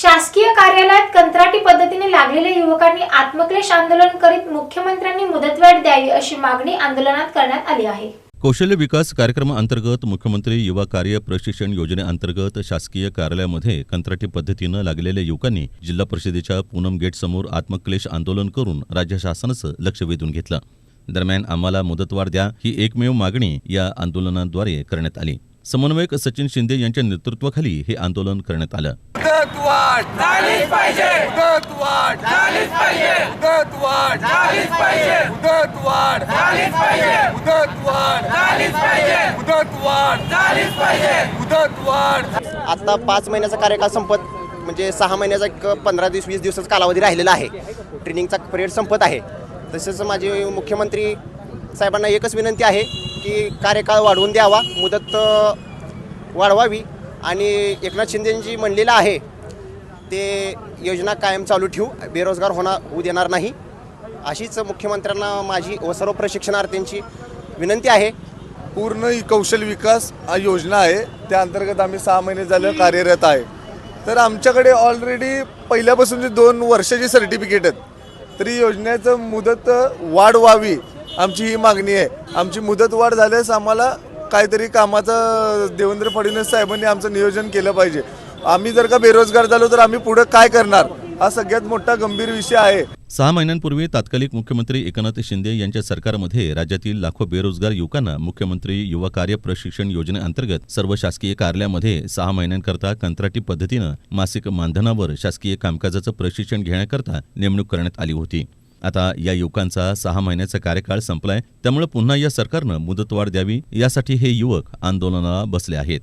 शासकीय कार्यालयात कंत्राटी पद्धतीने लागलेल्या युवकांनी आत्मक्लेश आंदोलन करीत मुख्यमंत्र्यांनी मुदतवाढ द्यावी अशी मागणी आंदोलनात करण्यात आली आहे. कौशल्य विकास कार्यक्रमाअंतर्गत मुख्यमंत्री युवा कार्य प्रशिक्षण योजनेअंतर्गत शासकीय कार्यालयामध्ये कंत्राटी पद्धतीनं लागलेल्या युवकांनी जिल्हा परिषदेच्या पूनम गेट समोर आत्मक्लेश आंदोलन करून राज्य शासनाचं लक्ष वेधून घेतलं. दरम्यान आम्हाला मुदतवाढ द्या ही एकमेव मागणी या आंदोलनाद्वारे करण्यात आली. समन्वयक सचिन शिंदे यांच्या नेतृत्वाखाली हे आंदोलन करण्यात आलं. आता पाच महिन्याचा कार्यकाळ संपत म्हणजे सहा महिन्याचा एक पंधरा दिवस वीस दिवसाचा कालावधी राहिलेला आहे. ट्रेनिंगचा पिरियड संपत आहे. तसेच माझे मुख्यमंत्री साहेबांना एकच विनंती आहे. की कार्यकाळ वाढवून द्यावा मुदत वाढवावी. आणि एकनाथ शिंदेंजी म्हणलेलं आहे ते योजना कायम चालू ठेवू बेरोजगार होणार होऊ देणार नाही. अशीच मुख्यमंत्र्यांना माझी व सर्व प्रशिक्षणार्थींची विनंती आहे. पूर्ण ही कौशल विकास हा योजना आहे. त्या अंतर्गत आम्ही सहा महिने झालं कार्यरत आहे. तर आमच्याकडे ऑलरेडी पहिल्यापासूनची दोन वर्षाची सर्टिफिकेट आहेत तरी योजनेचं मुदत वाढ व्हावी आमची ही मागणी आहे. आमची मुदत वाढ झाल्यास आम्हाला काहीतरी कामाचं देवेंद्र फडणवीस साहेबांनी आमचं नियोजन केलं पाहिजे. आम्ही जर का बेरोजगार झालो तर आम्ही पुढं काय करणार? हा सगळ्यात मोठा गंभीर विषय आहे. सहा महिन्यांपूर्वी तात्कालिक मुख्यमंत्री एकनाथ शिंदे यांच्या सरकारमध्ये राज्यातील लाखो बेरोजगार युवकांना मुख्यमंत्री युवा कार्य प्रशिक्षण योजनेअंतर्गत सर्व शासकीय कार्यालयामध्ये सहा महिन्यांकरता कंत्राटी पद्धतीनं मासिक मानधनावर शासकीय कामकाजाचं प्रशिक्षण घेण्याकरता नेमणूक करण्यात आली होती. आता या युवकांचा सहा महिन्याचा कार्यकाळ संपलाय त्यामुळे पुन्हा या सरकारनं मुदतवाढ द्यावी यासाठी हे युवक आंदोलनाला बसले आहेत.